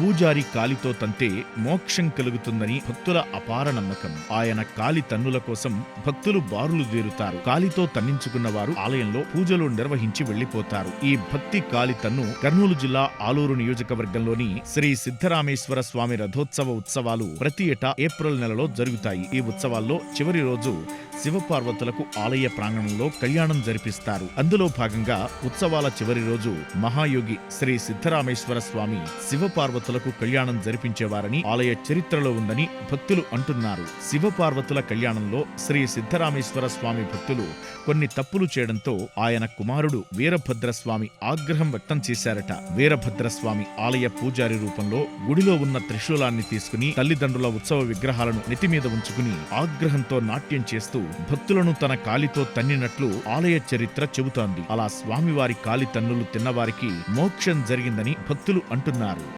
పూజారి కాలితో తంతే మోక్షం కలుగుతుందని భక్తుల అపార నమ్మకం. ఆయన కాలి తన్నుల కోసం భక్తులు బారులు దేరుతారు కాలితో తన్నించుకున్న వారు ఆలయంలో పూజలు నిర్వహించి వెళ్ళిపోతారు ఈ భక్తి కాలి తన్ను కర్నూలు జిల్లా ఆలూరు నియోజకవర్గంలోని శ్రీ సిద్ధరామేశ్వర స్వామి రథోత్సవ ఉత్సవాలు ప్రతి ఏటా ఏప్రిల్ నెలలో జరుగుతాయి. ఈ ఉత్సవాల్లో చివరి రోజు శివపార్వతులకు ఆలయ ప్రాంగణంలో కళ్యాణం జరిపిస్తారు. అందులో భాగంగా ఉత్సవాల చివరి రోజు మహాయోగి శ్రీ సిద్ధరామేశ్వర స్వామి శివపార్వతులకు కళ్యాణం జరిపించేవారని ఆలయ చరిత్రలో ఉందని భక్తులు అంటున్నారు. శివపార్వతుల కళ్యాణంలో శ్రీ సిద్ధరామేశ్వర స్వామి భక్తులు కొన్ని తప్పులు చేయడంతో ఆయన కుమారుడు వీరభద్రస్వామి ఆగ్రహం వ్యక్తం చేశారట. వీరభద్రస్వామి ఆలయ పూజారి రూపంలో గుడిలో ఉన్న త్రిశూలాన్ని తీసుకుని తల్లిదండ్రుల ఉత్సవ విగ్రహాలను నెత్తిమీద ఉంచుకుని ఆగ్రహంతో నాట్యం చేస్తూ భక్తులను తన కాలితో తన్నినట్లు ఆలయ చరిత్ర చెబుతోంది. అలా స్వామివారి కాలి తన్నులు తిన్నవారికి మోక్షం జరిగిందని భక్తులు అంటున్నారు.